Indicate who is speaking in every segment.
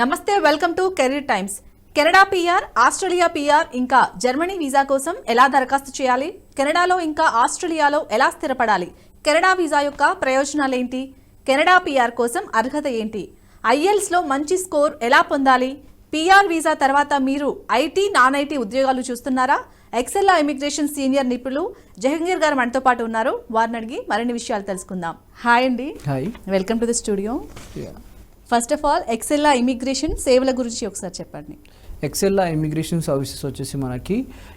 Speaker 1: నమస్తే welcome to career times. Canada PR Australia PR ఇంకా Germany visa కోసం ఎలా దరఖాస్తు చేయాలి? కెనడాలో ఇంకా ఆస్ట్రేలియాలో ఎలా స్థిరపడాలి? కెనడా వీసా యొక్క ప్రయోజనాలేంటి? కెనడా పిఆర్ కోసం అర్హత ఏంటి? ఐఎల్స్లో మంచి స్కోర్ ఎలా పొందాలి? పిఆర్ వీసా తర్వాత మీరు ఐటీ నాన్ ఐటీ ఉద్యోగాలు చూస్తున్నారా? ఎక్సెల్లా ఇమిగ్రేషన్ సీనియర్ నిపుణులు జహంగీర్ గారు మనతో పాటు ఉన్నారు. వారిని అడిగి మరిన్ని విషయాలు తెలుసుకుందాం. హాయ్ అండి.
Speaker 2: Hi.
Speaker 1: Welcome to the studio. First of all ఎక్సెల్లా immigration సేవల గురించి ఒకసారి చెప్పండి.
Speaker 2: ఎక్సెల్లా ఇమిగ్రేషన్ సర్వీసెస్ వచ్చేసి మనకి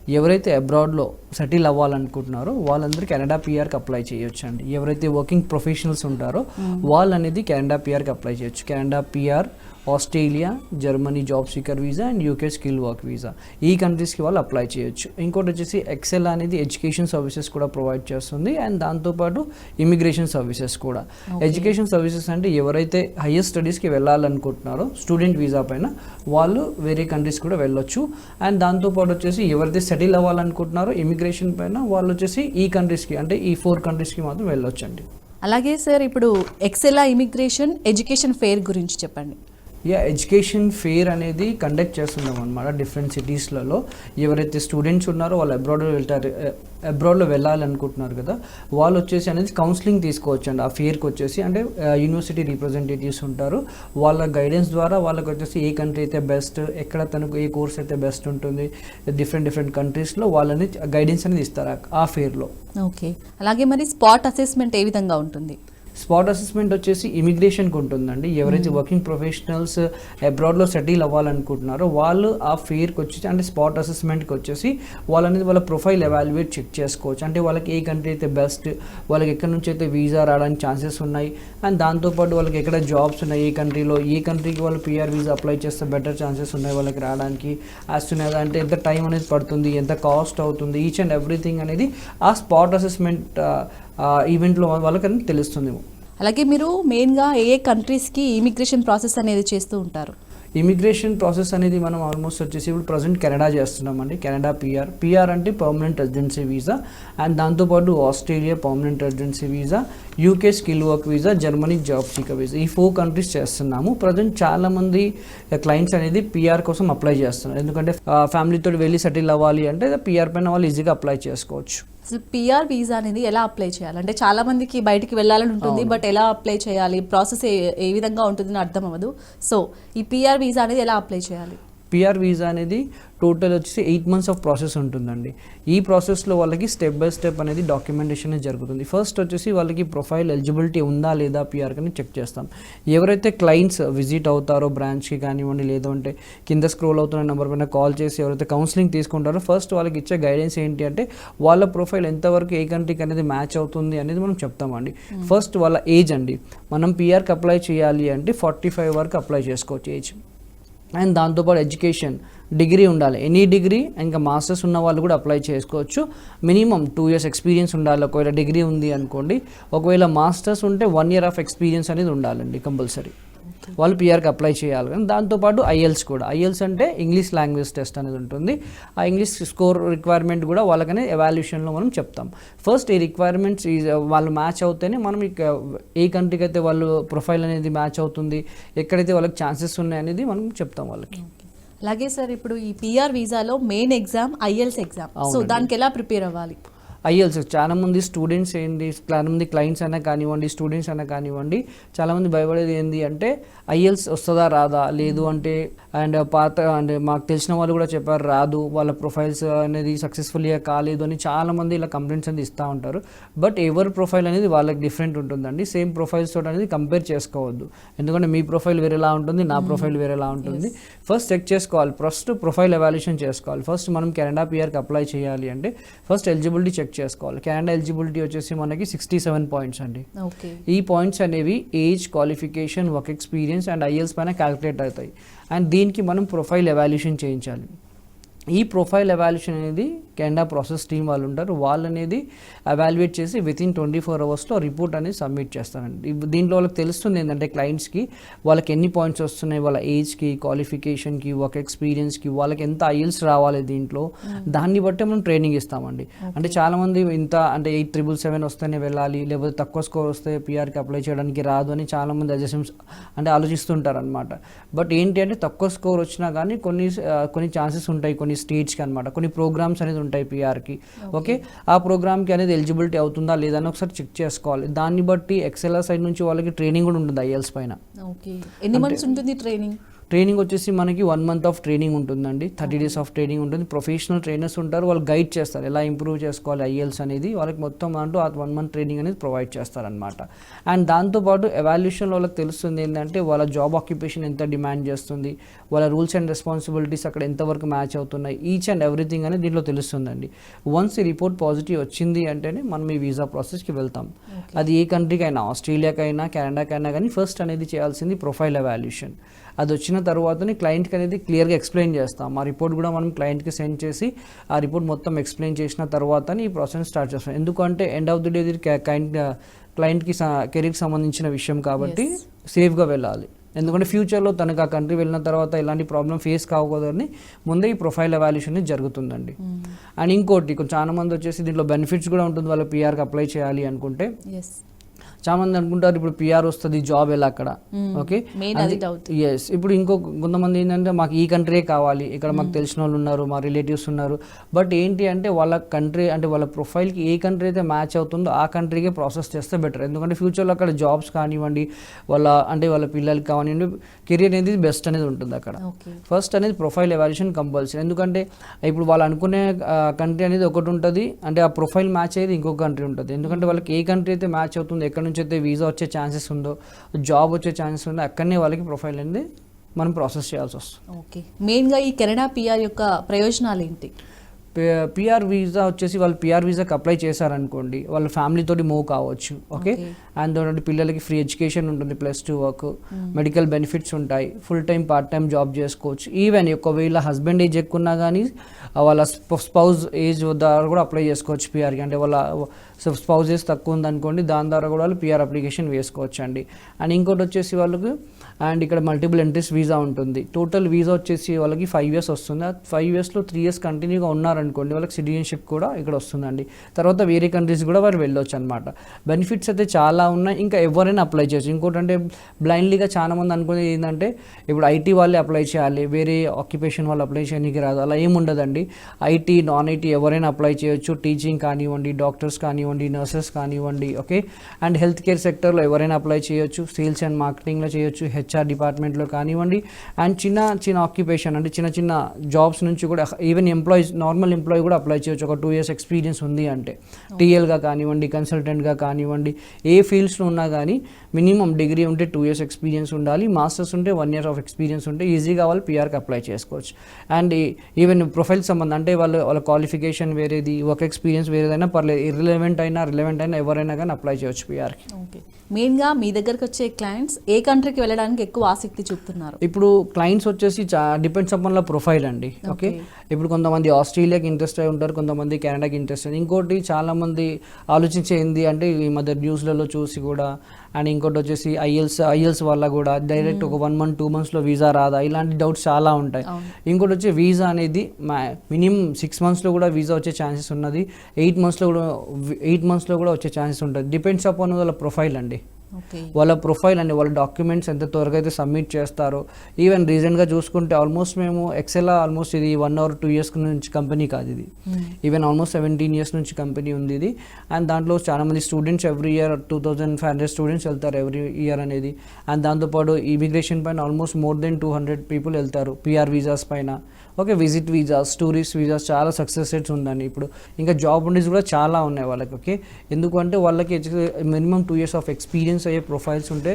Speaker 2: ఎవరైతే అబ్రాడ్లో సెటిల్ అవ్వాలనుకుంటున్నారో వాళ్ళందరూ కెనడా పిఆర్కి అప్లై చేయొచ్చు అండి ఎవరైతే వర్కింగ్ ప్రొఫెషనల్స్ ఉంటారో వాళ్ళు అనేది కెనడా పిఆర్కి అప్లై చేయొచ్చు. Canada PR Australia Germany job seeker visa and UK skill work visa. ఈ కంట్రీస్కి వాళ్ళు అప్లై చేయొచ్చు. ఇంకోటి వచ్చేసి ఎక్సెల్ అనేది ఎడ్యుకేషన్ సర్వీసెస్ కూడా ప్రొవైడ్ చేస్తుంది అండ్ దాంతోపాటు ఇమిగ్రేషన్ సర్వీసెస్ కూడా. ఎడ్యుకేషన్ సర్వీసెస్ అంటే ఎవరైతే హయ్యర్ స్టడీస్కి వెళ్ళాలనుకుంటున్నారో స్టూడెంట్ వీసా పైన వాళ్ళు వేరే కంట్రీస్ కూడా వెళ్ళొచ్చు. అండ్ దాంతోపాటు వచ్చేసి ఎవరైతే సెటిల్ అవ్వాలనుకుంటున్నారో ఇమిగ్రేషన్ పైన వాళ్ళు వచ్చేసి ఈ కంట్రీస్కి అంటే ఈ ఫోర్ కంట్రీస్కి మాత్రం వెళ్ళొచ్చు అండి
Speaker 1: అలాగే సార్ ఇప్పుడు ఎక్సెల్లా ఇమిగ్రేషన్ ఎడ్యుకేషన్ ఫెయిర్ గురించి చెప్పండి.
Speaker 2: యా ఎడ్యుకేషన్ ఫేర్ అనేది కండక్ట్ చేస్తున్నాం అనమాట డిఫరెంట్ సిటీస్లలో ఎవరైతే స్టూడెంట్స్ ఉన్నారో వాళ్ళు అబ్రాడ్ వెళ్తారు అబ్రాడ్లో వెళ్ళాలనుకుంటున్నారు కదా వాళ్ళు వచ్చేసి అనేది కౌన్సిలింగ్ తీసుకోవచ్చు అండి ఆ ఫేర్కి వచ్చేసి అంటే యూనివర్సిటీ రిప్రజెంటేటివ్స్ ఉంటారు. వాళ్ళ గైడెన్స్ ద్వారా వాళ్ళకి వచ్చేసి ఏ కంట్రీ అయితే బెస్ట్ ఎక్కడ తనకు ఏ కోర్స్ అయితే బెస్ట్ ఉంటుంది డిఫరెంట్ డిఫరెంట్ కంట్రీస్లో వాళ్ళని గైడెన్స్ అనేది ఇస్తారు ఆ- ఆ ఫేర్లో
Speaker 1: ఓకే అలాగే మరి స్పాట్ అసెస్మెంట్ ఏ విధంగా ఉంటుంది?
Speaker 2: స్పాట్ అసెస్మెంట్ వచ్చేసి ఇమిగ్రేషన్కి ఉంటుందండి. ఎవరైతే వర్కింగ్ ప్రొఫెషనల్స్ అబ్రాడ్లో సెటిల్ అవ్వాలనుకుంటున్నారో వాళ్ళు ఆ ఫేర్కి వచ్చేసి అంటే స్పాట్ అసెస్మెంట్కి వచ్చేసి వాళ్ళనేది వాళ్ళ ప్రొఫైల్ ఎవాల్యుయేట్ చెక్ చేసుకోవచ్చు. అంటే వాళ్ళకి ఏ కంట్రీ అయితే బెస్ట్ వాళ్ళకి ఎక్కడి నుంచి అయితే వీసా రావడానికి ఛాన్సెస్ ఉన్నాయి అండ్ దాంతోపాటు వాళ్ళకి ఎక్కడ జాబ్స్ ఉన్నాయి ఏ కంట్రీలో ఏ కంట్రీకి వాళ్ళు పిఆర్ వీసా అప్లై చేస్తే బెటర్ ఛాన్సెస్ ఉన్నాయి వాళ్ళకి రావడానికి. యాజ్ అంటే ఎంత టైం అనేది పడుతుంది ఎంత కాస్ట్ అవుతుంది ఈచ్ అండ్ ఎవ్రీథింగ్ అనేది ఆ స్పాట్ అసెస్మెంట్ ఈవెంట్లో వాళ్ళకి అనేది తెలుస్తుంది
Speaker 1: అలాగే మీరు మెయిన్గా ఏ ఏ కంట్రీస్కి ఇమిగ్రేషన్ ప్రాసెస్ అనేది చేస్తూ ఉంటారు?
Speaker 2: ఇమిగ్రేషన్ ప్రాసెస్ అనేది మనం ఆల్మోస్ట్ వచ్చేసి ఇప్పుడు ప్రజెంట్ కెనడా చేస్తున్నామండి. కెనడా పిఆర్ పిఆర్ అంటే పర్మనెంట్ రెసిడెన్సీ వీసా అండ్ దాంతోపాటు Australia permanent residency visa UK skill work visa Germany job seeker visa ఈ ఫోర్ కంట్రీస్ చేస్తున్నాము. ప్రజెంట్ చాలామంది క్లయింట్స్ అనేది పిఆర్ కోసం అప్లై చేస్తున్నారు. ఎందుకంటే ఫ్యామిలీతో వెళ్ళి సెటిల్ అవ్వాలి అంటే పిఆర్ పైన వాళ్ళు ఈజీగా అప్లై చేసుకోవచ్చు.
Speaker 1: అసలు పిఆర్ వీసా అనేది ఎలా అప్లై చేయాలి? అంటే చాలా మందికి బయటికి వెళ్ళాలని ఉంటుంది బట్ ఎలా అప్లై చేయాలి? ప్రాసెస్ ఏ విధంగా ఉంటుందని అర్థం అవ్వదు. సో ఈ పిఆర్ వీసా అనేది ఎలా అప్లై చేయాలి?
Speaker 2: పిఆర్ వీసా అనేది టోటల్ వచ్చేసి ఎయిట్ మంత్స్ ఆఫ్ ప్రాసెస్ ఉంటుందండి. ఈ ప్రాసెస్లో వాళ్ళకి స్టెప్ బై స్టెప్ అనేది డాక్యుమెంటేషన్ అనేది జరుగుతుంది. ఫస్ట్ వచ్చేసి వాళ్ళకి ప్రొఫైల్ ఎలిజిబిలిటీ ఉందా లేదా పిఆర్ అని చెక్ చేస్తాం. ఎవరైతే క్లయింట్స్ విజిట్ అవుతారో బ్రాంచ్కి కానివ్వండి లేదంటే కింద స్క్రోల్ అవుతున్న నెంబర్ పైన కాల్ చేసి ఎవరైతే కౌన్సిలింగ్ తీసుకుంటారో ఫస్ట్ వాళ్ళకి ఇచ్చే గైడెన్స్ ఏంటి అంటే వాళ్ళ ప్రొఫైల్ ఎంతవరకు ఏ కంట్రీకి అనేది మ్యాచ్ అవుతుంది అనేది మనం చెప్తామండి. ఫస్ట్ వాళ్ళ ఏజ్ అండి. మనం పిఆర్కి అప్లై చేయాలి అంటే ఫార్టీ ఫైవ్ వరకు అప్లై చేసుకోవచ్చు ఏజ్. అండ్ దాంతోపాటు ఎడ్యుకేషన్. డిగ్రీ ఉండాలి. ఎనీ డిగ్రీ ఇంకా మాస్టర్స్ ఉన్న వాళ్ళు కూడా అప్లై చేసుకోవచ్చు. మినిమం టూ ఇయర్స్ ఎక్స్పీరియన్స్ ఉండాలి. ఒకవేళ డిగ్రీ ఉంది అనుకోండి. ఒకవేళ మాస్టర్స్ ఉంటే వన్ ఇయర్ ఆఫ్ ఎక్స్పీరియన్స్ అనేది ఉండాలండి కంపల్సరీ. వాళ్ళు పిఆర్కి అప్లై చేయాలి కానీ దాంతోపాటు ఐఎల్స్ కూడా. ఐఎల్స్ అంటే ఇంగ్లీష్ లాంగ్వేజ్ టెస్ట్ అనేది ఉంటుంది. ఆ ఇంగ్లీష్ స్కోర్ రిక్వైర్మెంట్ కూడా వాళ్ళకనే ఎవాల్యుయేషన్లో మనం చెప్తాం. ఫస్ట్ ఈ రిక్వైర్మెంట్స్ వాళ్ళు మ్యాచ్ అవుతేనే మనం ఇక ఏ కంట్రీకి అయితే వాళ్ళు ప్రొఫైల్ అనేది మ్యాచ్ అవుతుంది ఎక్కడైతే వాళ్ళకి ఛాన్సెస్ ఉన్నాయి అనేది మనం చెప్తాం వాళ్ళకి.
Speaker 1: అలాగే సార్ ఇప్పుడు ఈ PR వీసాలో main exam IELTS exam so. దానికి ఎలా ప్రిపేర్ అవ్వాలి
Speaker 2: ఐఎల్స్ చాలా మంది స్టూడెంట్స్ ఏంటి చాలా మంది క్లయింట్స్ అయినా కానివ్వండి స్టూడెంట్స్ అయినా కానివ్వండి చాలా మంది భయపడేది ఏంటి అంటే ఐఎల్స్ వస్తుందా రాదా? లేదు అంటే అండ్ పాత అంటే మాకు తెలిసిన వాళ్ళు కూడా చెప్పారు రాదు వాళ్ళ ప్రొఫైల్స్ అనేది సక్సెస్ఫుల్గా కాలేదు అని చాలా మంది ఇలా కంప్లైంట్స్ అనేది ఇస్తూ ఉంటారు. బట్ ఎవరి ప్రొఫైల్ అనేది వాళ్ళకి డిఫరెంట్ ఉంటుందండి. సేమ్ ప్రొఫైల్స్ తోటి అనేది కంపేర్ చేసుకోవద్దు. ఎందుకంటే మీ ప్రొఫైల్ వేరేలా ఉంటుంది నా ప్రొఫైల్ వేరేలా ఉంటుంది. ఫస్ట్ చెక్ చేసుకోవాలి. ఫస్ట్ ప్రొఫైల్ ఎవాల్యుయేషన్ చేసుకోవాలి. ఫస్ట్ మనం కెనడా పిఆర్కి అప్లై చేయాలి అంటే ఫస్ట్ ఎలిజిబిలిటీ చెక్ చేసుకోవాలి. కెనడా ఎలిజిబిలిటీ వచ్చేసి మనకి సిక్స్టీ సెవెన్ పాయింట్స్ అండి.
Speaker 1: ఓకే.
Speaker 2: ఈ పాయింట్స్ అనేవి age qualification work experience and IELTS పైన క్యాలిక్యులేట్ అవుతాయి. అండ్ దీనికి మనం ప్రొఫైల్ ఎవాల్యుయేషన్ చేయించాలి. ఈ ప్రొఫైల్ ఎవాల్యుయేషన్ అనేది కెనడా ప్రాసెస్ టీమ్ వాళ్ళు ఉంటారు. వాళ్ళు అనేది ఎవాల్యుయేట్ చేసి విత్ ఇన్ ట్వంటీ ఫోర్ అవర్స్లో రిపోర్ట్ అనేది సబ్మిట్ చేస్తారండి. ఇప్పు- దీంట్లో వాళ్ళకి తెలుస్తుంది ఏంటంటే క్లయింట్స్కి వాళ్ళకి ఎన్ని పాయింట్స్ వస్తున్నాయి వాళ్ళ ఏజ్కి క్వాలిఫికేషన్కి వర్క్ ఎక్స్పీరియన్స్కి వాళ్ళకి ఎంత ఐఎల్స్ రావాలి దీంట్లో. దాన్ని బట్టి మనం ట్రైనింగ్ ఇస్తామండి. అంటే చాలామంది ఇంత అంటే ఎయిట్ ట్రిపుల్ సెవెన్ వస్తేనే వెళ్ళాలి లేకపోతే తక్కువ స్కోర్ వస్తే పిఆర్కి అప్లై చేయడానికి రాదు అని చాలామంది అజెషన్స్ అంటే ఆలోచిస్తుంటారు అనమాట బట్ ఏంటి అంటే తక్కువ స్కోర్ వచ్చినా కానీ కొన్ని కొన్ని ఛాన్సెస్ ఉంటాయి కొన్ని స్టేట్స్కి అనమాట కొన్ని ప్రోగ్రామ్స్ అనేది ఉంటాయి పిఆర్కి ఓకే ఆ ప్రోగ్రామ్కి అనేది ఎలిజిబిలిటీ అవుతుందా లేదా అని ఒకసారి చెక్ చేసుకోవాలి. దాన్ని బట్టి ఎక్సెల్ఆర్ సైడ్ నుంచి వాళ్ళకి ట్రైనింగ్ కూడా ఉంటుంది ఐఎల్స్ పైన.
Speaker 1: ఓకే ఎన్ని మంత్స్ ఉంటుంది ట్రైనింగ్
Speaker 2: ట్రైనింగ్ వచ్చేసి మనకి వన్ మంత్ ఆఫ్ ట్రైనింగ్ ఉంటుందండి. థర్టీ డేస్ ఆఫ్ ట్రైనింగ్ ఉంటుంది. ప్రొఫెషనల్ ట్రైనర్స్ ఉంటారు. వాళ్ళు గైడ్ చేస్తారు. ఎలా ఇంప్రూవ్ చేసుకోవాలి ఐఎల్స్ అనేది. వాళ్ళకి మొత్తం అంటూ ఆ వన్ మంత్ ట్రైనింగ్ అనేది ప్రొవైడ్ చేస్తారనమాట అండ్ దాంతోపాటు ఎవాల్యుయేషన్ వాళ్ళకి తెలుస్తుంది ఏంటంటే వాళ్ళ జాబ్ ఆక్యుపేషన్ ఎంత డిమాండ్ చేస్తుంది. వాళ్ళ రూల్స్ అండ్ రెస్పాన్సిబిలిటీస్ అక్కడ ఎంతవరకు మ్యాచ్ అవుతున్నాయి. ఈచ్ అండ్ ఎవ్రీథింగ్ అనేది దీంట్లో తెలుస్తుందండి. వన్స్ ఈ రిపోర్ట్ పాజిటివ్ వచ్చింది అంటేనే మనం ఈ వీసా ప్రాసెస్కి వెళ్తాం. అది ఏ కంట్రీకైనా ఆస్ట్రేలియాకైనా కెనడాకైనా కానీ ఫస్ట్ అనేది చేయాల్సింది ప్రొఫైల్ ఎవాల్యుయేషన్ అది వచ్చిన తర్వాతనే క్లయింట్కి అనేది క్లియర్గా ఎక్స్ప్లెయిన్ చేస్తాం. ఆ రిపోర్ట్ కూడా మనం క్లయింట్కి సెండ్ చేసి ఆ రిపోర్ట్ మొత్తం ఎక్స్ప్లెయిన్ చేసిన తర్వాతనే ఈ ప్రాసెస్ స్టార్ట్ చేస్తాం. ఎందుకంటే end of the day client క్లయింట్కి కెరీర్కి సంబంధించిన విషయం కాబట్టి. సేఫ్గా వెళ్ళాలి. ఎందుకంటే ఫ్యూచర్లో తనకు ఆ కంట్రీ వెళ్ళిన తర్వాత ఎలాంటి ప్రాబ్లం ఫేస్ కాకూడదని ముందే ఈ ప్రొఫైల్ ఎవాల్యుయేషన్ అనేది జరుగుతుందండి. అండ్ ఇంకోటి కొంచెం చాలా మంది వచ్చేసి దీంట్లో బెనిఫిట్స్ కూడా ఉంటుంది. వాళ్ళ పిఆర్కి అప్లై చేయాలి అనుకుంటే. చాలా మంది అనుకుంటారు ఇప్పుడు పిఆర్ వస్తుంది జాబ్ ఎలా అక్కడ? ఓకే
Speaker 1: డౌట్
Speaker 2: ఎస్ ఇప్పుడు ఇంకో కొంతమంది ఏంటంటే మాకు ఈ కంట్రీయే కావాలి ఇక్కడ మాకు తెలిసిన వాళ్ళు ఉన్నారు మా రిలేటివ్స్ ఉన్నారు. బట్ ఏంటి అంటే వాళ్ళ కంట్రీ అంటే వాళ్ళ ప్రొఫైల్కి ఏ కంట్రీ అయితే మ్యాచ్ అవుతుందో ఆ కంట్రీకే ప్రాసెస్ చేస్తే బెటర్ ఎందుకంటే ఫ్యూచర్లో అక్కడ జాబ్స్ కానివ్వండి వాళ్ళ అంటే వాళ్ళ పిల్లలకి కానివ్వండి కెరియర్ అనేది బెస్ట్ అనేది ఉంటుంది అక్కడ. ఫస్ట్ అనేది ప్రొఫైల్ ఎవాల్యుయేషన్ కంపల్సరీ ఎందుకంటే ఇప్పుడు వాళ్ళు అనుకునే కంట్రీ అనేది ఒకటి ఉంటుంది అంటే ఆ ప్రొఫైల్ మ్యాచ్ అయ్యేది ఇంకొక కంట్రీ ఉంటుంది. ఎందుకంటే వాళ్ళకి ఏ కంట్రీ అయితే మ్యాచ్ అవుతుందో ఎక్కడి నుంచి అయితే వీసా వచ్చే ఛాన్సెస్ ఉందో జాబ్ వచ్చే ఛాన్సెస్ ఉందో అక్కడనే వాళ్ళకి ప్రొఫైల్ అనేది మనం ప్రాసెస్ చేయాల్సి వస్తుంది.
Speaker 1: ఓకే. మెయిన్గా ఈ కెనడా పిఆర్ యొక్క ప్రయోజనాలు ఏంటి?
Speaker 2: పిఆర్ వీసా వచ్చేసి వాళ్ళు పిఆర్ వీసాకి అప్లై చేశారనుకోండి వాళ్ళ ఫ్యామిలీతోటి మూవ్ కావచ్చు ఓకే. అండ్ పిల్లలకి ఫ్రీ ఎడ్యుకేషన్ ఉంటుంది plus two work. Medical benefits ఉంటాయి. Full time part time job చేసుకోవచ్చు. ఈవెన్ ఒకవేళ హస్బెండ్ ఏజ్ ఎక్కువ ఉన్నా కానీ వాళ్ళ స్పౌజ్ ఏజ్ ద్వారా కూడా అప్లై చేసుకోవచ్చు పిఆర్కి అంటే వాళ్ళ స్పౌజ్ ఏజ్ తక్కువ ఉందనుకోండి దాని ద్వారా కూడా వాళ్ళు పిఆర్ అప్లికేషన్ వేసుకోవచ్చు అండి అండ్ ఇంకోటి వచ్చేసి వాళ్ళకి అండ్ ఇక్కడ మల్టిపుల్ ఎంట్రీస్ వీసా ఉంటుంది. టోటల్ వీసా వచ్చేసి వాళ్ళకి ఫైవ్ ఇయర్స్ వస్తుంది. ఆ ఫైవ్ ఇయర్స్లో త్రీ ఇయర్స్ కంటిన్యూగా ఉన్నారనుకోండి వాళ్ళకి సిటిజన్షిప్ కూడా ఇక్కడ వస్తుందండి. తర్వాత వేరే కంట్రీస్ కూడా వారు వెళ్ళొచ్చు అనమాట బెనిఫిట్స్ అయితే చాలా ఉన్నాయి ఇంకా ఎవరైనా అప్లై చేయొచ్చు. ఇంకోటి అంటే బ్లైండ్లీగా చాలా మంది అనుకునేది ఏంటంటే ఇప్పుడు ఐటీ వాళ్ళే అప్లై చేయాలి వేరే ఆక్యుపేషన్ వాళ్ళు అప్లై చేయడానికి రాదు అలా ఏమి ఉండదండి. ఐటీ నాన్ ఐటీ ఎవరైనా అప్లై చేయొచ్చు. టీచింగ్ కానివ్వండి డాక్టర్స్ కానివ్వండి నర్సెస్ కానివ్వండి ఓకే అండ్ హెల్త్ కేర్ సెక్టర్లో ఎవరైనా అప్లై చేయొచ్చు. సేల్స్ అండ్ మార్కెటింగ్లో చేయొచ్చు హెచ్ఆర్ డిపార్ట్మెంట్లో కానివ్వండి. అండ్ చిన్న చిన్న ఆక్యుపేషన్ అంటే చిన్న చిన్న జాబ్స్ నుంచి కూడా ఈవెన్ ఎంప్లాయీస్ నార్మల్ ఎంప్లాయీ కూడా అప్లై చేయొచ్చు. ఒక టూ ఇయర్స్ ఎక్స్పీరియన్స్ ఉంది అంటే. టీఎల్గా కానివ్వండి కన్సల్టెంట్గా కానివ్వండి ఏ ఫీల్డ్స్లో ఉన్నా కానీ మినిమం డిగ్రీ ఉంటే టూ ఇయర్స్ ఎక్స్పీరియన్స్ ఉండాలి మాస్టర్స్ ఉంటే వన్ ఇయర్ ఆఫ్ ఎక్స్పీరియన్స్ ఉంటే ఈజీగా వాళ్ళు పిఆర్కి అప్లై చేసుకోవచ్చు. అండ్ ఈవెన్ ప్రొఫైల్ సంబంధం అంటే వాళ్ళు వాళ్ళ క్వాలిఫికేషన్ వేరేది వర్క్ ఎక్స్పీరియన్స్ వేరేదైనా పర్లేదు ఇర్రిలవెంట్ అయినా రిలవెంట్ అయినా ఎవరైనా కానీ అప్లై చేయొచ్చు పిఆర్కి
Speaker 1: ఓకే. మెయిన్గా మీ దగ్గరకు వచ్చే క్లయింట్స్ ఏ కంట్రీకి వెళ్ళడానికి ఎక్కువ ఆసక్తి చూపుతున్నారు?
Speaker 2: ఇప్పుడు క్లయింట్స్ వచ్చేసి డిపెండ్స్ అపాన్ ల ప్రొఫైల్ అండి ఓకే? ఇప్పుడు కొంతమంది ఆస్ట్రేలియాకి ఇంట్రెస్ట్ అయి ఉంటారు కొంతమంది కెనడాకి ఇంట్రెస్ట్ ఇంకోటి చాలా మంది ఆలోచించే ఏంది అంటే ఈ మధ్య న్యూస్లలో చూసి కూడా అండ్ ఇంకోటి వచ్చేసి ఐఎల్స్ ఐఎల్స్ వల్ల కూడా డైరెక్ట్ ఒక వన్ మంత్ టూ మంత్స్లో వీసా రాదా? ఇలాంటి డౌట్స్ చాలా ఉంటాయి. ఇంకోటి వచ్చి వీసా అనేది మినిమం సిక్స్ మంత్స్లో కూడా వీసా వచ్చే ఛాన్సెస్ ఉన్నది. ఎయిట్ మంత్స్లో కూడా ఎయిట్ మంత్స్లో కూడా వచ్చే ఛాన్సెస్ ఉంటుంది డిపెండ్స్ అపాన్ వాళ్ళ ప్రొఫైల్ అండి. వాళ్ళ ప్రొఫైల్ అండి వాళ్ళ డాక్యుమెంట్స్ ఎంత త్వరగా అయితే సబ్మిట్ చేస్తారో. ఈవెన్ రీసెంట్గా చూసుకుంటే ఆల్మోస్ట్ మేము ఎక్సెల్ ఆల్మోస్ట్ ఇది వన్ అవర్ టూ ఇయర్స్ నుంచి కంపెనీ కాదు ఇది. ఈవెన్ ఆల్మోస్ట్ సెవెంటీన్ ఇయర్స్ నుంచి కంపెనీ ఉంది ఇది. అండ్ దాంట్లో చాలా మంది students every year two thousand five hundred students వెళ్తారు ఎవ్రీ ఇయర్ అనేది. అండ్ దాంతోపాటు ఇమిగ్రేషన్ పైన almost more than two hundred people వెళ్తారు పిఆర్ వీసాస్ పైన. Okay visit visas tourist visas చాలా సక్సెస్ రేట్స్ ఉందండి ఇప్పుడు. ఇంకా జాబ్ ఉండేది కూడా చాలా ఉన్నాయి వాళ్ళకి ఓకే? ఎందుకంటే వాళ్ళకి minimum two years of experience అయ్యే ప్రొఫైల్స్ ఉంటే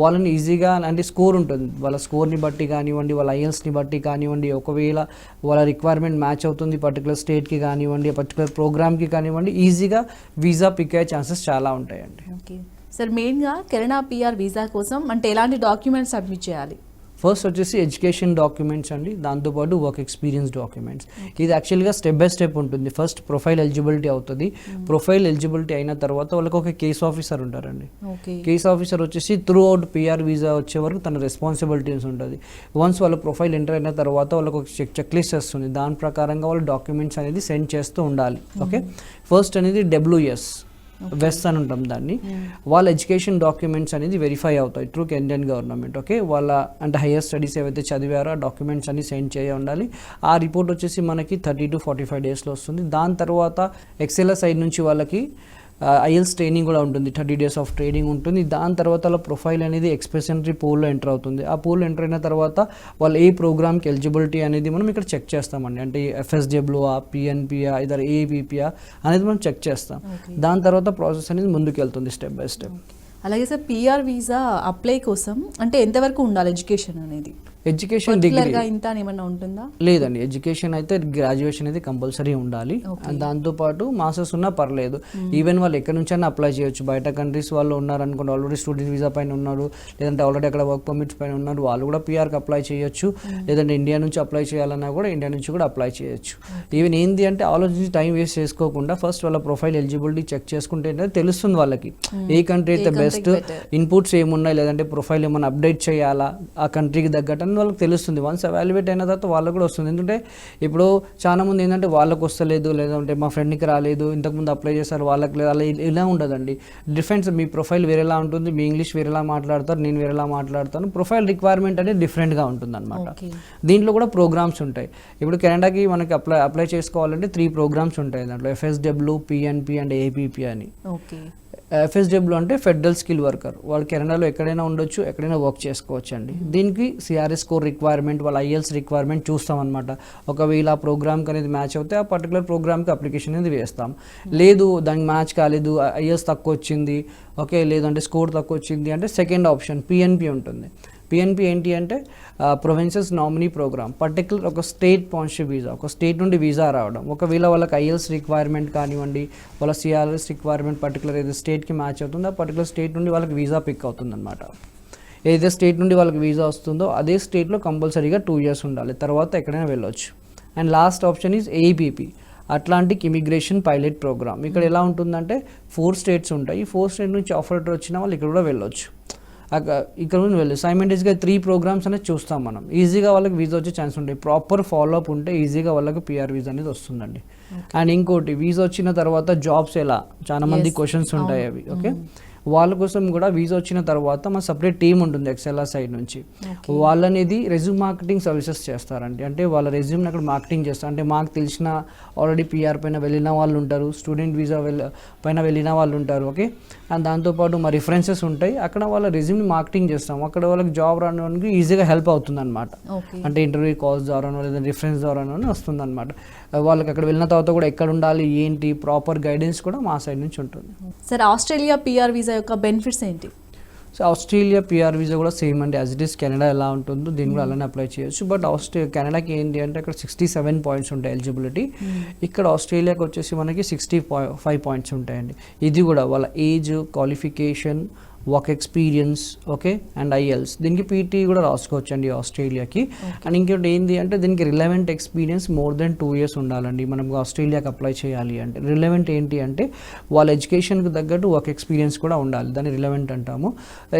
Speaker 2: వాళ్ళని ఈజీగా అంటే స్కోర్ ఉంటుంది. వాళ్ళ స్కోర్ని బట్టి కానివ్వండి వాళ్ళ ఐఎల్స్ని బట్టి కానివ్వండి ఒకవేళ వాళ్ళ రిక్వైర్మెంట్ మ్యాచ్ అవుతుంది పర్టికులర్ స్టేట్కి కానివ్వండి పర్టికులర్ ప్రోగ్రామ్కి కానివ్వండి ఈజీగా వీసా పిక్ అయ్యే ఛాన్సెస్ చాలా ఉంటాయండి.
Speaker 1: ఓకే సార్ మెయిన్గా కెనడా పిఆర్ వీసా కోసం అంటే ఎలాంటి డాక్యుమెంట్స్ సబ్మిట్ చేయాలి?
Speaker 2: ఫస్ట్ వచ్చేసి ఎడ్యుకేషన్ డాక్యుమెంట్స్ అండి. దాంతోపాటు వర్క్ ఎక్స్పీరియన్స్ డాక్యుమెంట్స్ ఇది యాక్చువల్గా స్టెప్ బై స్టెప్ ఉంటుంది. ఫస్ట్ ప్రొఫైల్ ఎలిజిబిలిటీ అవుతుంది. ప్రొఫైల్ ఎలిజిబిలిటీ అయిన తర్వాత వాళ్ళకి ఒక కేస్ ఆఫీసర్ ఉంటారండి.
Speaker 1: ఓకే
Speaker 2: కేస్ ఆఫీసర్ వచ్చేసి త్రూ అవుట్ పిఆర్ వీసా వచ్చే వరకు తన రెస్పాన్సిబిలిటీస్ ఉంటుంది. వన్స్ వాళ్ళ ప్రొఫైల్ ఎంటర్ అయిన తర్వాత వాళ్ళకి ఒక చెక్ చెక్ లిస్ట్ వస్తుంది. దాని ప్రకారంగా వాళ్ళు డాక్యుమెంట్స్ అనేది సెండ్ చేస్తూ ఉండాలి. ఓకే ఫస్ట్ అనేది డబ్ల్యూఎస్ వెస్ట్ అని ఉంటాం దాన్ని. వాళ్ళ ఎడ్యుకేషన్ డాక్యుమెంట్స్ అనేది వెరిఫై అవుతాయి త్రూ ఇండియన్ గవర్నమెంట్ ఓకే వాళ్ళ అంటే హయ్యర్ స్టడీస్ ఏవైతే చదివారో ఆ డాక్యుమెంట్స్ అన్ని సెండ్ చేయ ఉండాలి. ఆ రిపోర్ట్ వచ్చేసి మనకి థర్టీ టు ఫార్టీ ఫైవ్ డేస్లో వస్తుంది. దాని తర్వాత ఎక్సెల్ సైడ్ నుంచి వాళ్ళకి ఐఎల్స్ ట్రైనింగ్ కూడా ఉంటుంది థర్టీ డేస్ ఆఫ్ ట్రైనింగ్ ఉంటుంది. దాని తర్వాత వాళ్ళ ప్రొఫైల్ అనేది ఎక్స్ప్రెసెంటరీ పోల్లో ఎంటర్ అవుతుంది. ఆ పోల్ ఎంటర్ అయిన తర్వాత వాళ్ళు ఏ ప్రోగ్రామ్కి ఎలిజిబిలిటీ అనేది మనం ఇక్కడ చెక్ చేస్తామండి. అంటే ఎఫ్ఎస్డబ్ల్యూఆ పిఎన్పిఆ ఇదర్ ఏబిపిఆ అనేది మనం చెక్ చేస్తాం. దాని తర్వాత ప్రాసెస్ అనేది ముందుకు వెళ్తుంది స్టెప్ బై స్టెప్.
Speaker 1: అలాగే సార్ పిఆర్ వీసా అప్లై కోసం అంటే ఎంతవరకు ఉండాలి ఎడ్యుకేషన్ అనేది?
Speaker 2: ఎడ్యుకేషన్ డిగ్రీ
Speaker 1: ఇంత అని ఏమన్నా ఉంటుందా?
Speaker 2: లేదండి. ఎడ్యుకేషన్ అయితే గ్రాడ్యుయేషన్ అయితే కంపల్సరీ ఉండాలి. దాంతోపాటు మాస్టర్స్ ఉన్నా పర్లేదు. ఈవెన్ వాళ్ళు ఎక్కడి నుంచైనా అప్లై చేయొచ్చు. బయట కంట్రీస్ వాళ్ళు ఉన్నారు అనుకోండి ఆల్రెడీ స్టూడెంట్ వీసా పైన ఉన్నారు లేదంటే ఆల్రెడీ అక్కడ వర్క్ పర్మిట్స్ పైన ఉన్నారు వాళ్ళు కూడా పిఆర్కి అప్లై చేయొచ్చు. లేదంటే ఇండియా నుంచి అప్లై చేయాలన్నా కూడా ఇండియా నుంచి కూడా అప్లై చేయొచ్చు. ఈవెన్ ఏంది అంటే ఆలోచించి టైం వేస్ట్ చేసుకోకుండా ఫస్ట్ వాళ్ళ ప్రొఫైల్ ఎలిజిబిలిటీ చెక్ చేసుకుంటే తెలుస్తుంది వాళ్ళకి. ఏ కంట్రీ అయితే బెస్ట్ ఇన్పుట్స్ ఏమున్నాయి లేదంటే ప్రొఫైల్ ఏమైనా అప్డేట్ చేయాలా ఆ కంట్రీకి తగ్గట్టు వాళ్ళకి తెలుస్తుంది. వన్స్ అవాల్యుయేట్ అయిన తర్వాత వాళ్ళకు కూడా వస్తుంది. ఎందుకంటే ఇప్పుడు చాలా మంది ఏంటంటే వాళ్ళకి వస్తలేదు లేదంటే మా ఫ్రెండ్కి రాలేదు ఇంతకుముందు అప్లై చేశారు వాళ్ళకి లేదు అలా ఇలా ఉండదండి. డిఫరెన్స్ మీ ప్రొఫైల్ వేరేలా ఉంటుంది మీ ఇంగ్లీష్ వేరేలా మాట్లాడతారు నేను వేరేలా మాట్లాడతాను. ప్రొఫైల్ రిక్వైర్మెంట్ అనేది డిఫరెంట్గా ఉంటుంది అనమాట దీంట్లో కూడా ప్రోగ్రామ్స్ ఉంటాయి. ఇప్పుడు కెనడాకి మనకి అప్లై అప్లై చేసుకోవాలంటే త్రీ ప్రోగ్రామ్స్ ఉంటాయి దాంట్లో. ఎఫ్ఎస్డబ్ల్యూ పిఎన్పి అండ్ ఏపీపీ అని.
Speaker 1: ఓకే
Speaker 2: ఎఫ్ఎస్డబ్ల్యూ అంటే ఫెడరల్ స్కిల్ వర్కర్. వాళ్ళు కెనడాలో ఎక్కడైనా ఉండొచ్చు ఎక్కడైనా వర్క్ చేసుకోవచ్చు అండి దీనికి సిఆర్ఎస్ కోర్ రిక్వైర్మెంట్ వాళ్ళ ఐఎల్స్ రిక్వైర్మెంట్ చూస్తాం అనమాట ఒకవేళ ఆ ప్రోగ్రామ్కి అనేది మ్యాచ్ అవుతే ఆ పర్టికులర్ ప్రోగ్రామ్కి అప్లికేషన్ అనేది వేస్తాం. లేదు దానికి మ్యాచ్ కాలేదు ఐఎల్స్ తక్కువ వచ్చింది ఓకే లేదంటే స్కోర్ తక్కువ వచ్చింది అంటే సెకండ్ ఆప్షన్ పిఎన్పి ఉంటుంది. పిఎన్పి ఏంటి అంటే ప్రొవిన్సెస్ నామినీ ప్రోగ్రామ్ పర్టికులర్ ఒక స్టేట్ స్పాన్సర్షిప్ వీసా ఒక స్టేట్ నుండి వీసా రావడం. ఒకవేళ వాళ్ళకి ఐఎల్స్ రిక్వైర్మెంట్ కానివ్వండి వాళ్ళ సిఆర్ఎస్ రిక్వైర్మెంట్ పర్టికులర్ ఏదో స్టేట్కి మ్యాచ్ అవుతుందో ఆ పర్టికులర్ స్టేట్ నుండి వాళ్ళకి వీసా పిక్ అవుతుందన్నమాట. ఏదైతే స్టేట్ నుండి వాళ్ళకి వీసా వస్తుందో అదే స్టేట్లో కంపల్సరీగా టూ ఇయర్స్ ఉండాలి. తర్వాత ఎక్కడైనా వెళ్ళొచ్చు. And last option is ABP Atlantic immigration pilot program ఇక్కడ ఎలా ఉంటుందంటే ఫోర్ స్టేట్స్ ఉంటాయి. ఈ ఫోర్ స్టేట్ నుంచి ఆఫర్ లెటర్ వచ్చిన వాళ్ళు ఇక్కడ కూడా వెళ్ళొచ్చు. ఇక్కడ నుండి వెళ్ళి. సైమెంటేజ్గా త్రీ ప్రోగ్రామ్స్ అనేది చూస్తాం మనం. ఈజీగా వాళ్ళకి వీసా వచ్చే ఛాన్స్ ఉంటాయి ప్రాపర్ ఫాలో అప్ ఉంటే ఈజీగా వాళ్ళకి పిఆర్ వీసా అనేది వస్తుందండి. అండ్ ఇంకోటి వీసా వచ్చిన తర్వాత జాబ్స్ ఎలా? చాలా మంది క్వశ్చన్స్ ఉంటాయి అవి. ఓకే వాళ్ళ కోసం కూడా వీసా వచ్చిన తర్వాత మన సపరేట్ టీం ఉంటుంది ఎక్సెల్ఆర్ సైడ్ నుంచి. వాళ్ళనేది రెజ్యూమ్ మార్కెటింగ్ సర్వీసెస్ చేస్తారండి. అంటే వాళ్ళ రెజ్యూమ్ని అక్కడ మార్కెటింగ్ చేస్తారు అంటే మాకు తెలిసిన ఆల్రెడీ పిఆర్ పైన వెళ్ళిన వాళ్ళు ఉంటారు స్టూడెంట్ వీసా వెళ్ళ పైన వెళ్ళిన వాళ్ళు ఉంటారు ఓకే అండ్ దాంతోపాటు మా రిఫరెన్సెస్ ఉంటాయి. అక్కడ వాళ్ళ రెజ్యూమ్ని మార్కెటింగ్ చేస్తాం అక్కడ వాళ్ళకి జాబ్ రావడానికి ఈజీగా హెల్ప్ అవుతుంది అనమాట అంటే ఇంటర్వ్యూ కాల్స్ ద్వారానో లేదా రిఫరెన్స్ ద్వారానో వస్తుంది అనమాట వాళ్ళకి అక్కడ వెళ్ళిన తర్వాత కూడా ఎక్కడ ఉండాలి ఏంటి ప్రాపర్ గైడెన్స్ కూడా మా సైడ్ నుంచి ఉంటుంది.
Speaker 1: సార్ ఆస్ట్రేలియా పిఆర్ వీసా యొక్క బెనిఫిట్స్ ఏంటి?
Speaker 2: సో ఆస్ట్రేలియా పిఆర్ వీసా కూడా సేమ్ అండి. యాజ్ ఇట్ ఈస్ కెనడా ఎలా ఉంటుందో దీన్ని కూడా అలానే అప్లై చేయొచ్చు. బట్ ఆస్ట్రే కెనడాకి ఏంటి అంటే అక్కడ సిక్స్టీ సెవెన్ పాయింట్స్ ఉంటాయి ఎలిజిబిలిటీ ఇక్కడ ఆస్ట్రేలియాకి వచ్చేసి మనకి సిక్స్టీ ఫైవ్ పాయింట్స్ ఉంటాయండి. ఇది కూడా వాళ్ళ age qualification work experience okay and IELTS దీనికి పీటీ కూడా రాసుకోవచ్చు అండి ఆస్ట్రేలియాకి అండ్ ఇంకోటి ఏంటి అంటే దీనికి relevant experience more than two years ఉండాలండి. మనం ఆస్ట్రేలియాకి అప్లై చేయాలి అంటే. రిలవెంట్ ఏంటి అంటే వాళ్ళ ఎడ్యుకేషన్కి తగ్గట్టు వర్క్ ఎక్స్పీరియన్స్ కూడా ఉండాలి. దాన్ని రిలవెంట్ అంటాము.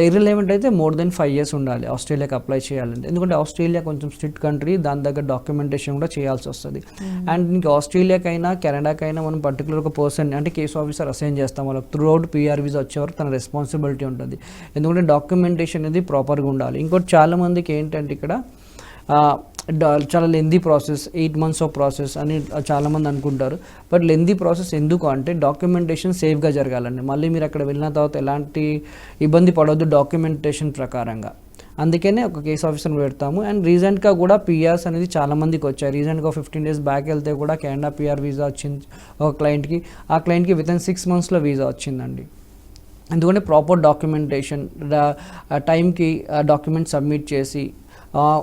Speaker 2: ఇర్రిలవెంట్ అయితే మోర్ దెన్ ఫైవ్ ఇయర్స్ ఉండాలి ఆస్ట్రేలియాకి అప్లై చేయాలంటే. ఎందుకంటే ఆస్ట్రేలియా కొంచెం స్ట్రిక్ట్ కంట్రీ దాని దగ్గర డాక్యుమెంటేషన్ కూడా చేయాల్సి వస్తుంది. అండ్ దీనికి ఆస్ట్రేలియాకైనా కెనడాకైనా మనం పర్టికులర్ ఒక పర్సన్ అంటే కేస్ ఆఫీసర్ అసైన్ చేస్తాం. వాళ్ళకి త్రూ అవుట్ పిఆర్ వీసా వచ్చేవారు తన రెస్పాన్సిబిలిటీ ఉంటుంది. ఎందుకంటే డాక్యుమెంటేషన్ అనేది ప్రాపర్గా ఉండాలి. ఇంకోటి చాలా మందికి ఏంటంటే ఇక్కడ చాలా lengthy process eight months of process అని చాలామంది అనుకుంటారు. బట్ లెందీ ప్రాసెస్ ఎందుకు అంటే డాక్యుమెంటేషన్ సేఫ్గా జరగాలండి. మళ్ళీ మీరు అక్కడ వెళ్ళిన తర్వాత ఎలాంటి ఇబ్బంది పడవద్దు డాక్యుమెంటేషన్ ప్రకారంగా. అందుకనే ఒక కేస్ ఆఫీసర్ పెడతాము. అండ్ రీసెంట్గా కూడా పిఆర్స్ అనేది చాలా మందికి వచ్చాయి రీసెంట్గా ఫిఫ్టీన్ డేస్ బ్యాక్ వెళ్తే కూడా కెనడా పిఆర్ వీసా వచ్చింది ఒక క్లయింట్కి ఆ క్లయింట్కి విత్ ఇన్ సిక్స్ మంత్స్లో వీసా వచ్చిందండి. ఎందుకంటే ప్రాపర్ డాక్యుమెంటేషన్ టైంకి డాక్యుమెంట్ సబ్మిట్ చేసి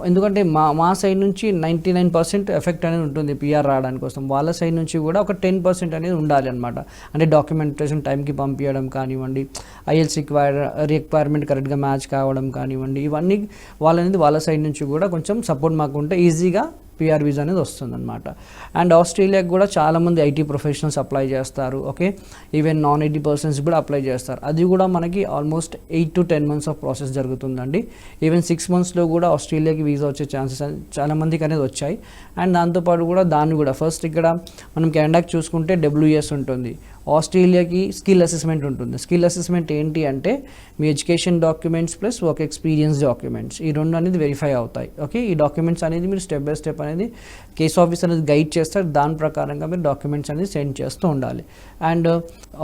Speaker 2: ఎందుకంటే మా మా సైడ్ నుంచి నైంటీ నైన్ పర్సెంట్ ఎఫెక్ట్ అనేది ఉంటుంది పిఆర్ రావడానికి కోసం. వాళ్ళ సైడ్ నుంచి కూడా ఒక టెన్ పర్సెంట్ అనేది ఉండాలి అనమాట అంటే డాక్యుమెంటేషన్ టైంకి పంపించడం కానివ్వండి ఐఎల్స్ రిక్వైర్ రిక్వైర్మెంట్ కరెక్ట్గా మ్యాచ్ కావడం కానివ్వండి ఇవన్నీ వాళ్ళ అనేది వాళ్ళ సైడ్ నుంచి కూడా కొంచెం సపోర్ట్ మాకు ఉంటే ఈజీగా పిఆర్ వీసా అనేది వస్తుందన్నమాట. అండ్ ఆస్ట్రేలియాకి కూడా చాలామంది ఐటీ ప్రొఫెషనల్స్ అప్లై చేస్తారు okay even non IT persons కూడా అప్లై చేస్తారు. అది కూడా మనకి almost eight to ten months of process జరుగుతుందండి. ఈవెన్ సిక్స్ మంత్స్లో కూడా ఆస్ట్రేలియాకి వీసా వచ్చే ఛాన్సెస్ చాలా మందికి అనేది వచ్చాయి. అండ్ దాంతోపాటు కూడా దాన్ని కూడా ఫస్ట్ ఇక్కడ మనం కెనడాకి చూసుకుంటే డబ్ల్యూఎస్ ఉంటుంది. ఆస్ట్రేలియాకి స్కిల్ అసెస్మెంట్ ఉంటుంది. స్కిల్ అసెస్మెంట్ ఏంటి అంటే మీ education documents plus work experience documents ఈ రెండు అనేది వెరిఫై అవుతాయి ఓకే ఈ డాక్యుమెంట్స్ అనేది మీరు స్టెప్ బై స్టెప్ అనేది కేస్ ఆఫీస్ అనేది గైడ్ చేస్తారు దాని ప్రకారంగా మీరు డాక్యుమెంట్స్ అనేది సెండ్ చేస్తూ ఉండాలి. అండ్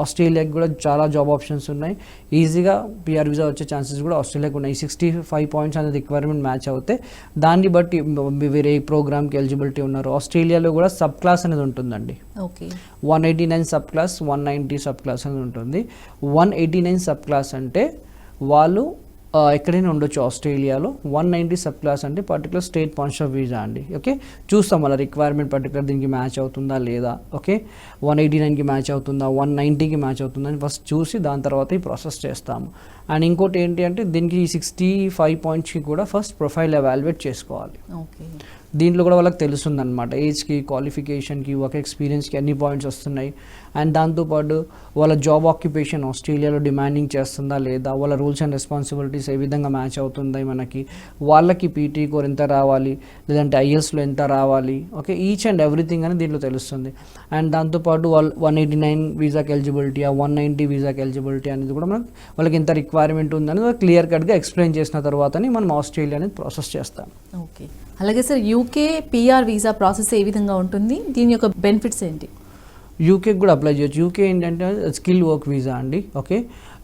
Speaker 2: ఆస్ట్రేలియాకి కూడా చాలా జాబ్ ఆప్షన్స్ ఉన్నాయి. ఈజీగా పిఆర్ వీసా వచ్చే ఛాన్సెస్ కూడా ఆస్ట్రేలియాకి ఉన్నాయి. సిక్స్టీ ఫైవ్ పాయింట్స్ అనేది రిక్వైర్మెంట్ మ్యాచ్ అవుతే దాన్ని బట్టి వేరే ప్రోగ్రామ్కి ఎలిజిబిలిటీ ఉన్నారు. ఆస్ట్రేలియాలో కూడా సబ్ క్లాస్ అనేది ఉంటుందండి.
Speaker 1: Okay
Speaker 2: one eighty nine subclass one ninety subclass అని ఉంటుంది. One eighty nine subclass అంటే వాళ్ళు ఎక్కడైనా ఉండొచ్చు ఆస్ట్రేలియాలో. వన్ నైంటీ సబ్ క్లాస్ అంటే particular state points of visa అండి. ఓకే చూస్తాం వాళ్ళ రిక్వైర్మెంట్ పర్టికులర్ దీనికి మ్యాచ్ అవుతుందా లేదా. ఓకే వన్ ఎయిటీ నైన్కి మ్యాచ్ అవుతుందా? వన్ నైంటీకి మ్యాచ్ అవుతుందా అని ఫస్ట్ చూసి దాని తర్వాత ఈ ప్రాసెస్ చేస్తాము. అండ్ ఇంకోటి ఏంటి అంటే దీనికి సిక్స్టీ ఫైవ్ పాయింట్స్కి కూడా ఫస్ట్ ప్రొఫైల్ ఎవాల్యుయేట్ చేసుకోవాలి.
Speaker 1: ఓకే
Speaker 2: దీంట్లో కూడా వాళ్ళకి తెలుస్తుంది అనమాట ఏజ్కి క్వాలిఫికేషన్కి వర్క్ ఎక్స్పీరియన్స్కి అన్ని పాయింట్స్ వస్తున్నాయి. అండ్ దాంతోపాటు వాళ్ళ జాబ్ ఆక్యుపేషన్ ఆస్ట్రేలియాలో డిమాండింగ్ చేస్తుందా లేదా? వాళ్ళ రూల్స్ అండ్ రెస్పాన్సిబిలిటీస్ ఏ విధంగా మ్యాచ్ అవుతుంది మనకి? వాళ్ళకి పీటీ కోర్ ఎంత రావాలి? లేదంటే ఐఎల్స్లో ఎంత రావాలి? ఓకే ఈచ్ అండ్ ఎవ్రీథింగ్ అని దీంట్లో తెలుస్తుంది. అండ్ దాంతోపాటు వాళ్ళు వన్ ఎయిటీ నైన్ వీసాకి ఎలిజిబిలిటీ ఆ వన్ నైంటీ వీసాకి ఎలిజిబిలిటీ అనేది కూడా మనకి వాళ్ళకి ఎంత రిక్వైర్మెంట్ ఉందని క్లియర్ కట్గా ఎక్స్ప్లెయిన్ చేసిన తర్వాతని మనం ఆస్ట్రేలియా అనేది ప్రాసెస్ చేస్తాం.
Speaker 1: ఓకే అలాగే sir UK PR visa process ఏ విధంగా ఉంటుంది? దీని యొక్క బెనిఫిట్స్ ఏంటి?
Speaker 2: యూకేకి కూడా అప్లై చేయొచ్చు. యూకే ఏంటంటే స్కిల్ వర్క్ వీసా అండి. ఓకే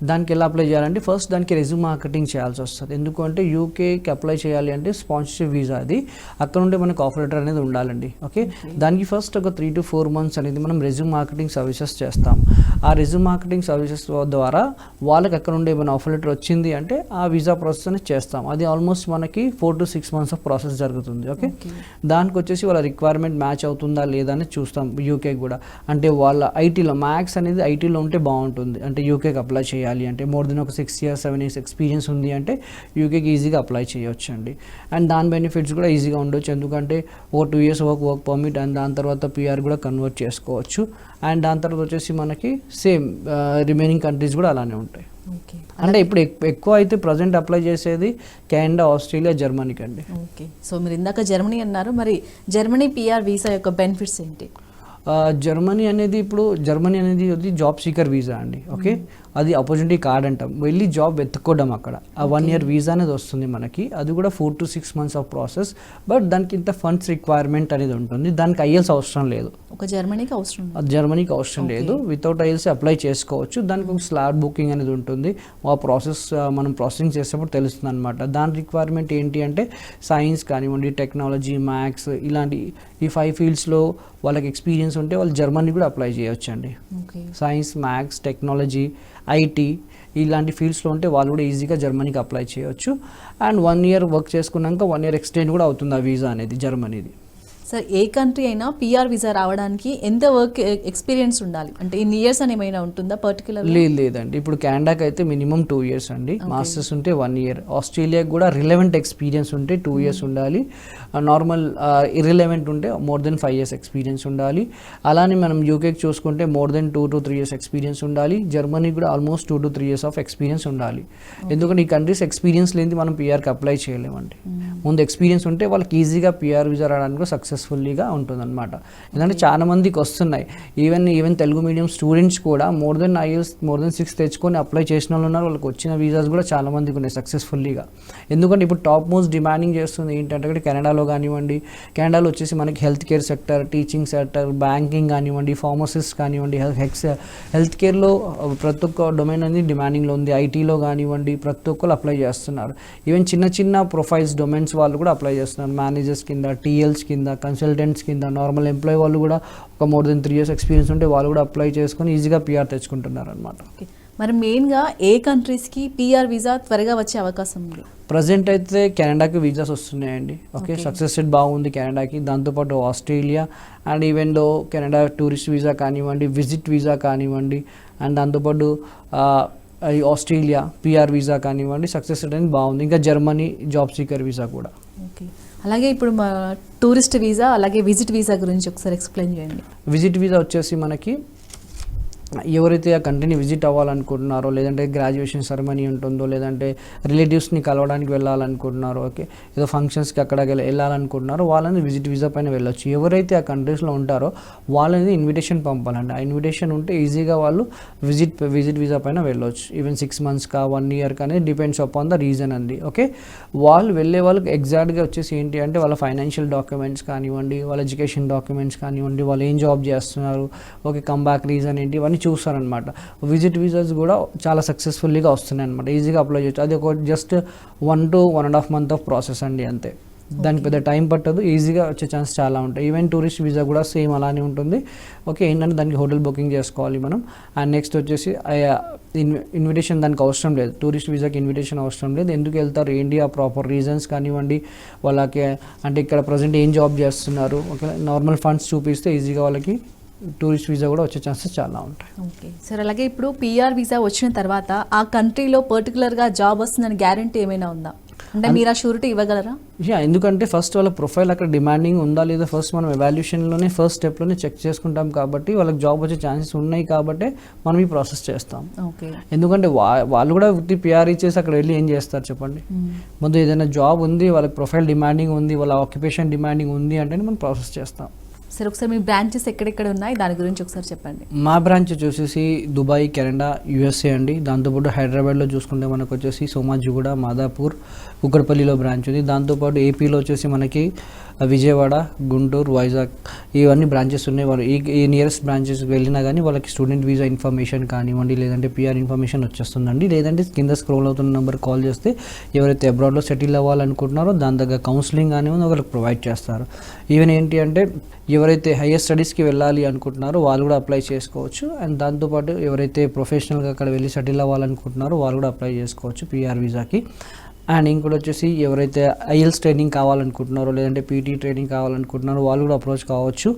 Speaker 2: దానికి ఎలా అప్లై చేయాలంటే ఫస్ట్ దానికి రెజ్యూమ్ మార్కెటింగ్ చేయాల్సి వస్తుంది. ఎందుకంటే యూకేకి అప్లై చేయాలి అంటే స్పాన్సర్షిప్ వీసా అది. అక్కడ ఉంటే మనకు ఆఫర్ లెటర్ అనేది ఉండాలండి. ఓకే దానికి ఫస్ట్ ఒక త్రీ టు ఫోర్ మంత్స్ అనేది మనం రెజ్యూమ్ మార్కెటింగ్ సర్వీసెస్ చేస్తాం. ఆ రెజ్యూమ్ మార్కెటింగ్ సర్వీసెస్ ద్వారా వాళ్ళకి అక్కడ ఉండే ఏమైనా ఆఫర్ లెటర్ వచ్చింది అంటే ఆ వీసా ప్రాసెస్ అనేది చేస్తాం. అది ఆల్మోస్ట్ మనకి four to six months of process జరుగుతుంది. ఓకే
Speaker 1: ఓకే
Speaker 2: దానికి వచ్చేసి వాళ్ళ రిక్వైర్మెంట్ మ్యాచ్ అవుతుందా లేదా అని చూస్తాం. యూకే కూడా. అంటే వాళ్ళ ఐటీలో మ్యాథ్స్ అనేది ఐటీలో ఉంటే బాగుంటుంది. అంటే యూకేకి అప్లై చేయాలి. అంటే మోర్ దెన్ ఒక six years seven years experience ఉంది అంటే యూకేకి ఈజీగా అప్లై చేయొచ్చు అండి అండ్ దాని బెనిఫిట్స్ కూడా ఈజీగా ఉండొచ్చు. ఎందుకంటే ఓ two years work work permit and దాని తర్వాత పిఆర్ కూడా కన్వర్ట్ చేసుకోవచ్చు. అండ్ దాని తర్వాత వచ్చేసి మనకి సేమ్ రిమైనింగ్ కంట్రీస్ కూడా అలానే ఉంటాయి.
Speaker 1: ఓకే.
Speaker 2: అంటే ఇప్పుడు ఎక్- ఎక్కువ అయితే ప్రజెంట్ అప్లై చేసేది కెనడా ఆస్ట్రేలియా జర్మనీకి అండి
Speaker 1: ఓకే. సో మీరు ఇందాక జర్మనీ అన్నారు. మరి జర్మనీ పిఆర్ వీసా యొక్క బెనిఫిట్స్ ఏంటి?
Speaker 2: జర్మనీ అనేది ఇప్పుడు జర్మనీ అనేది జాబ్ సీకర్ వీసా అండి. ఓకే అది ఆపర్చునిటీ కార్డ్ అంటాం. వెళ్ళి జాబ్ వెతుక్కోవడం అక్కడ. ఆ వన్ ఇయర్ వీసా అనేది వస్తుంది మనకి. అది కూడా four to six months of process but దానికి ఇంత ఫండ్స్ రిక్వైర్మెంట్ అనేది ఉంటుంది. దానికి ఐఎల్స్ అవసరం లేదు.
Speaker 1: ఒక జర్మనీకి అవసరం
Speaker 2: జర్మనీకి అవసరం లేదు. వితౌట్ ఐఎల్స్ అప్లై చేసుకోవచ్చు. దానికి ఒక స్లాట్ బుకింగ్ అనేది ఉంటుంది. ఆ ప్రాసెస్ మనం ప్రాసెసింగ్ చేసేటప్పుడు తెలుస్తుంది అనమాట దాని రిక్వైర్మెంట్ ఏంటి అంటే సైన్స్ కానివ్వండి టెక్నాలజీ మ్యాథ్స్ ఇలాంటి ఈ ఫైవ్ ఫీల్డ్స్లో వాళ్ళకి ఎక్స్పీరియన్స్ ఉంటే వాళ్ళు జర్మనీ కూడా అప్లై చేయొచ్చు అండి
Speaker 1: okay
Speaker 2: science maths technology IT ఇలాంటి ఫీల్డ్స్లో ఉంటే వాళ్ళు కూడా ఈజీగా జర్మనీకి అప్లై చేయొచ్చు. అండ్ వన్ ఇయర్ వర్క్ చేసుకున్నాక వన్ ఇయర్ ఎక్స్టెండ్ కూడా అవుతుంది ఆ వీసా అనేది జర్మనీది.
Speaker 1: సార్ ఏ కంట్రీ అయినా పిఆర్ వీసా రావడానికి ఎంత వర్క్ ఎక్స్పీరియన్స్ ఉండాలి? అంటే ఇన్ని ఇయర్స్ అని ఏమైనా ఉంటుందా పర్టికులర్
Speaker 2: లేదు లేదండి. ఇప్పుడు కెనడాకి అయితే మినిమం టూ ఇయర్స్ అండి. మాస్టర్స్ ఉంటే వన్ ఇయర్ ఆస్ట్రేలియాకి కూడా రిలవెంట్ ఎక్స్పీరియన్స్ ఉంటే టూ ఇయర్స్ ఉండాలి. నార్మల్ ఇర్రిలవెంట్ ఉంటే more than five years experience ఉండాలి. అలానే మనం యూకేకి చూసుకుంటే more than two to three years experience ఉండాలి. జర్మనీ కూడా almost two to three years of experience ఉండాలి. ఎందుకంటే ఈ కంట్రీస్ ఎక్స్పీరియన్స్ లేనిది మనం పిఆర్కి అప్లై చేయలేమండి. ముందు ఎక్స్పీరియన్స్ ఉంటే వాళ్ళకి ఈజీగా పిఆర్ వీసా రావడానికి కూడా సక్సెస్ఫుల్లీగా ఉంటుందన్నమాట. ఎందుకంటే చాలా మందికి వస్తున్నాయి. Even even Telugu medium students కూడా more than IELTS more than six తెచ్చుకొని అప్లై చేసిన వాళ్ళు ఉన్నారు. వాళ్ళకి వచ్చిన వీసాస్ కూడా చాలా మందికి ఉన్నాయి సక్సెస్ఫుల్లీగా ఎందుకంటే ఇప్పుడు టాప్ మోస్ట్ డిమాండింగ్ చేస్తుంది ఏంటంటే కెనడాలో కానివ్వండి కెనడాలో వచ్చేసి మనకి health care sector teaching sector banking కానివ్వండి ఫార్మసిస్ట్ కానివ్వండి హెల్త్ హెల్త్ కేర్లో ప్రతి ఒక్క డొమైన్ అనేది డిమాండింగ్లో ఉంది. ఐటీలో కానివ్వండి ప్రతి ఒక్కరు అప్లై చేస్తున్నారు. ఈవెన్ చిన్న చిన్న ప్రొఫైల్స్ డొమైన్స్ వాళ్ళు కూడా అప్లై చేస్తున్నారు. మేనేజర్స్ కింద టీఎల్స్ కింద కన్సల్టెంట్స్ కింద నార్మల్ ఎంప్లాయ్ వాళ్ళు కూడా ఒక more than three years experience ఉంటే వాళ్ళు కూడా అప్లై చేసుకొని ఈజీగా పిఆర్ తెచ్చుకుంటున్నారు అనమాట
Speaker 1: మరి మెయిన్గా ఏ కంట్రీస్కి పిఆర్ వీసా త్వరగా వచ్చే అవకాశం ఉంది?
Speaker 2: ప్రజెంట్ అయితే కెనడాకి వీసాస్ వస్తున్నాయండి. ఓకే. సక్సెస్ రేట్ బాగుంది కెనడాకి దాంతోపాటు Australia and even though Canada tourist visa కానివ్వండి విజిట్ వీసా కానివ్వండి అండ్ దాంతోపాటు ఆస్ట్రేలియా పిఆర్ వీసా కానివ్వండి సక్సెస్ రేట్ అనేది బాగుంది. ఇంకా జర్మనీ జాబ్ సీకర్ వీసా కూడా.
Speaker 1: ఓకే. అలాగే ఇప్పుడు మా టూరిస్ట్ వీసా అలాగే విజిట్ వీసా గురించి ఒకసారి ఎక్స్ప్లెయిన్ చేయండి.
Speaker 2: విజిట్ వీసా వచ్చేసి మనకి ఎవరైతే ఆ కంట్రీని విజిట్ అవ్వాలనుకుంటున్నారో లేదంటే గ్రాడ్యుయేషన్ సెరమనీ ఉంటుందో లేదంటే రిలేటివ్స్ని కలవడానికి వెళ్ళాలనుకుంటున్నారో ఓకే ఏదో ఫంక్షన్స్కి అక్కడ వెళ్ళాలనుకుంటున్నారో వాళ్ళని విజిట్ వీసా పైన వెళ్ళొచ్చు. ఎవరైతే ఆ కంట్రీస్లో ఉంటారో వాళ్ళని ఇన్విటేషన్ పంపాలండి ఆ ఇన్విటేషన్ ఉంటే ఈజీగా వాళ్ళు విజిట్ విజిట్ వీసా పైన వెళ్ళొచ్చు. ఈవెన్ సిక్స్ మంత్స్కా వన్ ఇయర్ కానీ డిపెండ్స్ అపాన్ ద రీజన్ అండి ఓకే వాళ్ళు వెళ్ళే వాళ్ళకి ఎగ్జాక్ట్గా వచ్చేసి ఏంటి అంటే వాళ్ళ ఫైనాన్షియల్ డాక్యుమెంట్స్ కానివ్వండి వాళ్ళ ఎడ్యుకేషన్ డాక్యుమెంట్స్ కానివ్వండి వాళ్ళు ఏం జాబ్ చేస్తున్నారు ఓకే కమ్బ్యాక్ రీజన్ ఏంటి ఇవన్నీ చూస్తారనమాట విజిట్ వీసాస్ కూడా చాలా సక్సెస్ఫుల్లీగా వస్తున్నాయి అనమాట ఈజీగా అప్లై చేయొచ్చు. అది ఒక just one to one and half month of process అండి అంతే. దానికి పెద్ద టైం పట్టదు. ఈజీగా వచ్చే ఛాన్స్ చాలా ఉంటాయి. ఈవెన్ టూరిస్ట్ వీసా కూడా సేమ్ అలానే ఉంటుంది. ఓకే ఏంటంటే దానికి హోటల్ బుకింగ్ చేసుకోవాలి మనం. అండ్ నెక్స్ట్ వచ్చేసి ఇన్విటేషన్ దానికి అవసరం లేదు. టూరిస్ట్ వీసాకి ఇన్విటేషన్ అవసరం లేదు. ఎందుకు వెళ్తారు? ఏంటి ఆ ప్రాపర్ రీజన్స్ కానివ్వండి? వాళ్ళకి అంటే ఇక్కడ ప్రజెంట్ ఏం జాబ్ చేస్తున్నారు? ఓకే నార్మల్ ఫండ్స్ చూపిస్తే ఈజీగా వాళ్ళకి టూరిస్ట్ వీసా కూడా వచ్చే ఛాన్సెస్ చాలా ఉంటాయి.
Speaker 1: ఓకే. సార్ అలాగే ఇప్పుడు పిఆర్ వీసా వచ్చిన తర్వాత ఆ కంట్రీలో పర్టికులర్గా జాబ్ వస్తుందని గ్యారంటీ ఏమైనా ఉందా? అంటే మీరు ఆ షూరిటీ ఇవ్వగలరా?
Speaker 2: యా ఎందుకంటే ఫస్ట్ వాళ్ళ ప్రొఫైల్ అక్కడ డిమాండింగ్ ఉందా లేదా ఫస్ట్ మనం ఎవాల్యూషన్లోనే ఫస్ట్ స్టెప్లోనే చెక్ చేసుకుంటాం కాబట్టి వాళ్ళకి జాబ్ వచ్చే ఛాన్సెస్ ఉన్నాయి కాబట్టి మనం ఈ ప్రాసెస్ చేస్తాం.
Speaker 1: ఓకే.
Speaker 2: ఎందుకంటే వా వాళ్ళు కూడా వృత్తి పిఆర్ ఇచ్చేసి అక్కడ వెళ్ళి ఏం చేస్తారు చెప్పండి? ముందు ఏదైనా జాబ్ ఉంది వాళ్ళకి ప్రొఫైల్ డిమాండింగ్ ఉంది వాళ్ళ ఆక్యుపేషన్ డిమాండింగ్ ఉంది అంటే మనం ప్రాసెస్ చేస్తాం.
Speaker 1: సార్ ఒకసారి మీ బ్రాంచెస్ ఎక్కడెక్కడ ఉన్నాయి? దాని గురించి ఒకసారి చెప్పండి.
Speaker 2: మా బ్రాంచ్ వచ్చేసి దుబాయ్ కెనడా యూఎస్ఏ అండి. దాంతోపాటు హైదరాబాద్లో చూసుకుంటే మనకు వచ్చేసి సోమాజిగూడ మాదాపూర్ కుక్కడపల్లిలో బ్రాంచ్ ఉంది. దాంతోపాటు ఏపీలో వచ్చేసి మనకి విజయవాడ గుంటూరు వైజాగ్ ఇవన్నీ బ్రాంచెస్ ఉన్నాయి. వాళ్ళు ఈ ఈ నియరెస్ట్ బ్రాంచెస్ వెళ్ళినా కానీ వాళ్ళకి స్టూడెంట్ వీసా ఇన్ఫర్మేషన్ కానివ్వండి లేదంటే పిఆర్ ఇన్ఫర్మేషన్ వచ్చేస్తుందండి. లేదంటే కింద స్క్రోల్ అవుతున్న నెంబర్ కాల్ చేస్తే ఎవరైతే అబ్రాడ్లో సెటిల్ అవ్వాలనుకుంటున్నారో దాని దగ్గర కౌన్సిలింగ్ కానివ్వండి వాళ్ళకి ప్రొవైడ్ చేస్తారు. ఈవెన్ ఏంటి అంటే ఎవరైతే హయ్యర్ స్టడీస్కి వెళ్ళాలి అనుకుంటున్నారో వాళ్ళు కూడా అప్లై చేసుకోవచ్చు. అండ్ దాంతోపాటు ఎవరైతే ప్రొఫెషనల్గా అక్కడ వెళ్ళి సెటిల్ అవ్వాలనుకుంటున్నారో వాళ్ళు కూడా అప్లై చేసుకోవచ్చు పిఆర్ వీసాకి అండ్ ఇంకోటి వచ్చేసి ఎవరైతే ఐఎల్స్ ట్రైనింగ్ కావాలనుకుంటున్నారో లేదంటే పీటీ ట్రైనింగ్ కావాలనుకుంటున్నారో వాళ్ళు కూడా అప్రోచ్ కావచ్చు.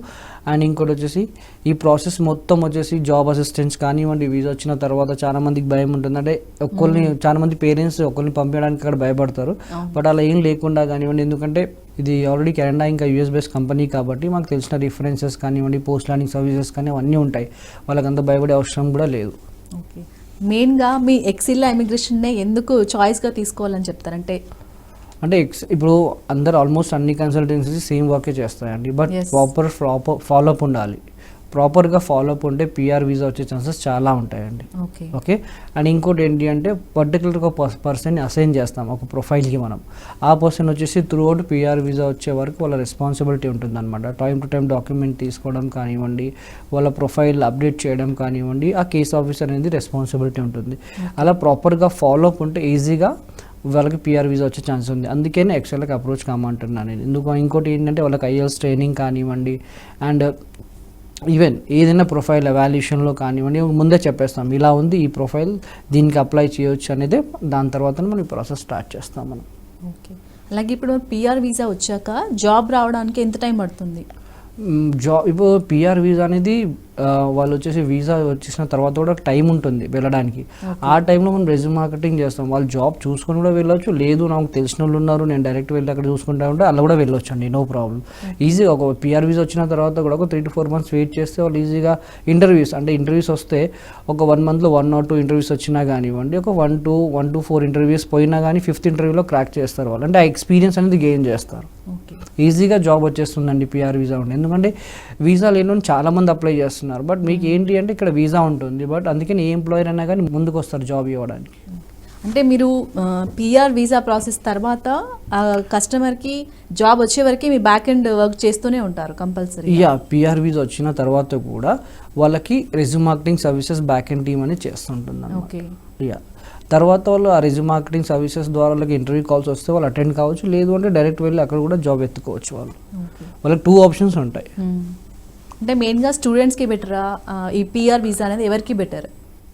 Speaker 2: అండ్ ఇంకోటి వచ్చేసి ఈ ప్రాసెస్ మొత్తం వచ్చేసి జాబ్ అసిస్టెంట్స్ కానివ్వండి వీసా వచ్చిన తర్వాత చాలా మందికి భయం ఉంటుంది. అంటే ఒక్కరిని చాలా మంది పేరెంట్స్ ఒకరిని పంపించడానికి అక్కడ భయపడతారు. బట్ అలా ఏం లేకుండా కానివ్వండి ఎందుకంటే ఇది ఆల్రెడీ కెనడా ఇంకా యూఎస్ బేస్ కంపెనీ కాబట్టి మాకు తెలిసిన రిఫరెన్సెస్ కానివ్వండి పోస్ట్ ల్యాండింగ్ సర్వీసెస్ కానీ అవన్నీ ఉంటాయి. వాళ్ళకంత భయపడే అవసరం కూడా లేదు.
Speaker 1: ఓకే మెయిన్గా మీ ఎక్సిల్లా ఇమిగ్రేషన్నే ఎందుకు చాయిస్గా తీసుకోవాలని చెప్తారంటే
Speaker 2: అంటే ఎక్స్ ఇప్పుడు అందరు ఆల్మోస్ట్ అన్ని కన్సల్టెన్సీస్ సేమ్ వర్కే చేస్తాయండి but. Proper proper follow up ఉండాలి. ప్రాపర్గా ఫాలోఅప్ ఉంటే పిఆర్ వీసా వచ్చే ఛాన్సెస్ చాలా ఉంటాయండి.
Speaker 1: ఓకే
Speaker 2: ఓకే అండ్ ఇంకోటి ఏంటి అంటే పర్టికులర్గా ఒక పర్సన్ని అసైన్ చేస్తాం ఒక ప్రొఫైల్కి మనం. ఆ పర్సన్ వచ్చేసి త్రూ అవుట్ పిఆర్ వీసా వచ్చే వరకు వాళ్ళ రెస్పాన్సిబిలిటీ ఉంటుందన్నమాట. టైం టు టైం డాక్యుమెంట్ తీసుకోవడం కానివ్వండి వాళ్ళ ప్రొఫైల్ అప్డేట్ చేయడం కానివ్వండి ఆ కేస్ ఆఫీసర్ అనేది రెస్పాన్సిబిలిటీ ఉంటుంది. అలా ప్రాపర్గా ఫాలోఅప్ ఉంటే ఈజీగా వాళ్ళకి పిఆర్ వీసా వచ్చే ఛాన్స్ ఉంది. అందుకనే ఎక్సెల్కి అప్రోచ్ కామంటున్నాను నేను. ఎందుకు ఇంకోటి ఏంటంటే వాళ్ళకి ఐఎల్స్ ట్రైనింగ్ కానివ్వండి అండ్ ఈవెన్ ఏదైనా ప్రొఫైల్ ఎవాల్యూషన్లో కానివ్వండి ముందే చెప్పేస్తాం ఇలా ఉంది ఈ ప్రొఫైల్ దీనికి అప్లై చేయొచ్చు అనేది దాని తర్వాత మనం ఈ ప్రాసెస్ స్టార్ట్ చేస్తాం మనం.
Speaker 1: ఓకే అలాగే ఇప్పుడు పిఆర్ వీసా వచ్చాక జాబ్ రావడానికి ఎంత టైం పడుతుంది?
Speaker 2: జాబ్ ఇప్పుడు పిఆర్ వీసా అనేది వాళ్ళు వచ్చేసి వీసా వచ్చేసిన తర్వాత కూడా టైం ఉంటుంది వెళ్ళడానికి. ఆ టైంలో మనం రెజ్యూమ్ మార్కెటింగ్ చేస్తాం. వాళ్ళు జాబ్ చూసుకొని కూడా వెళ్ళొచ్చు. లేదు నాకు తెలిసిన వాళ్ళు ఉన్నారు. నేను డైరెక్ట్ వెళ్ళి అక్కడ చూసుకుంటా ఉంటే అలా కూడా వెళ్ళొచ్చు అండి నో ప్రాబ్లం ఈజీగా ఒక పిఆర్ వీసా వచ్చిన తర్వాత కూడా ఒక three to four months wait చేస్తే వాళ్ళు ఈజీగా ఇంటర్వ్యూస్ అంటే ఇంటర్వ్యూస్ వస్తే ఒక వన్ మంత్లో వన్ ఆర్ టూ ఇంటర్వ్యూస్ వచ్చినా కానివ్వండి ఒక one two one to four interviews పోయినా కానీ ఫిఫ్త్ ఇంటర్వ్యూలో క్రాక్ చేస్తారు వాళ్ళు. అంటే ఆ ఎక్స్పీరియన్స్ అనేది గెయిన్ చేస్తారు.
Speaker 1: ఓకే.
Speaker 2: ఈజీగా జాబ్ వచ్చేస్తుందండి పిఆర్ వీసా ఉంటే ఎందుకంటే వీసా లేని వాళ్ళు చాలా మంది చేస్తున్నారు. బట్ మీకు ఏంటి అంటే ఇక్కడ వీసా ఉంటుంది. బట్ అందుకని ఏ ఎంప్లాయర్ అయినా కానీ ముందుకు వస్తారు జాబ్ ఇవ్వడానికి.
Speaker 1: అంటే మీరు పిఆర్ వీసా ప్రాసెస్ తర్వాత కస్టమర్కి జాబ్ వచ్చే వరకు మీ బ్యాక్ ఎండ్ వర్క్ చేస్తూనే ఉంటారు కంపల్సరీ
Speaker 2: యా పిఆర్ వీసా వచ్చిన తర్వాత కూడా వాళ్ళకి resume marketing services back end team అనేది చేస్తుంటుంది
Speaker 1: ఓకే
Speaker 2: యా తర్వాత వాళ్ళు ఆ రెజ్యూమ్ మార్కెటింగ్ సర్వీసెస్ ద్వారా వాళ్ళకి ఇంటర్వ్యూ కాల్స్ వస్తే వాళ్ళు అటెండ్ కావచ్చు. లేదు అంటే డైరెక్ట్ వెళ్ళి అక్కడ కూడా జాబ్ ఎత్తుకోవచ్చు వాళ్ళు. వాళ్ళకి టూ ఆప్షన్స్ ఉంటాయి.
Speaker 1: అంటే మెయిన్గా స్టూడెంట్స్కి బెటరా ఈ పిఆర్ వీసా అనేది ఎవరికి బెటర్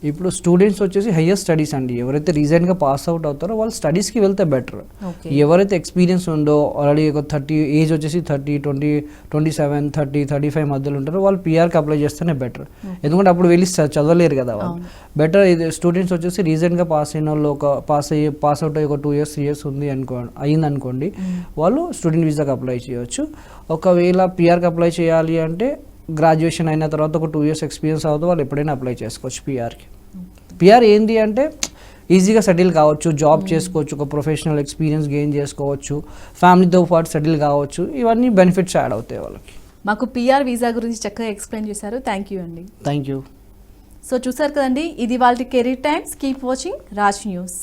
Speaker 2: ఇప్పుడు స్టూడెంట్స్ వచ్చేసి హయ్యర్ స్టడీస్ అండి. ఎవరైతే రీసెంట్గా పాస్ అవుట్ అవుతారో వాళ్ళు స్టడీస్కి వెళ్తే బెటర్ ఎవరైతే ఎక్స్పీరియన్స్ ఉందో ఆల్రెడీ ఒక థర్టీ ఏజ్ వచ్చేసి thirty twenty twenty seven thirty thirty five మధ్యలో ఉంటారో వాళ్ళు పిఆర్కి అప్లై చేస్తేనే బెటర్ ఎందుకంటే అప్పుడు వెళ్ళి చదవలేరు కదా వాళ్ళు. బెటర్ ఇది స్టూడెంట్స్ వచ్చేసి రీసెంట్గా పాస్ అయిన వాళ్ళు ఒక పాస్ అయ్యి పాస్ అవుట్ అయ్యి ఒక టూ ఇయర్స్ త్రీ ఇయర్స్ ఉంది అనుకో అయింది అనుకోండి వాళ్ళు స్టూడెంట్ వీసాకి అప్లై చేయొచ్చు. ఒకవేళ పిఆర్కి అప్లై చేయాలి అంటే గ్రాడ్యుయేషన్ అయిన తర్వాత ఒక టూ ఇయర్స్ ఎక్స్పీరియన్స్ అవుతుంది వాళ్ళు ఎప్పుడైనా అప్లై చేసుకోవచ్చు పిఆర్కి పిఆర్ ఏంటి అంటే ఈజీగా సెటిల్ కావచ్చు జాబ్ చేసుకోవచ్చు ఒక ప్రొఫెషనల్ ఎక్స్పీరియన్స్ గెయిన్ చేసుకోవచ్చు ఫ్యామిలీతో పాటు సెటిల్ కావచ్చు ఇవన్నీ బెనిఫిట్స్ యాడ్ అవుతాయి వాళ్ళకి.
Speaker 1: మాకు పిఆర్ వీసా గురించి చక్కగా ఎక్స్ప్లెయిన్ చేశారు. థ్యాంక్ యూ అండి.
Speaker 2: థ్యాంక్ యూ
Speaker 1: సో చూసారు కదండి ఇది వాళ్ళ Career Times keep watching Raj News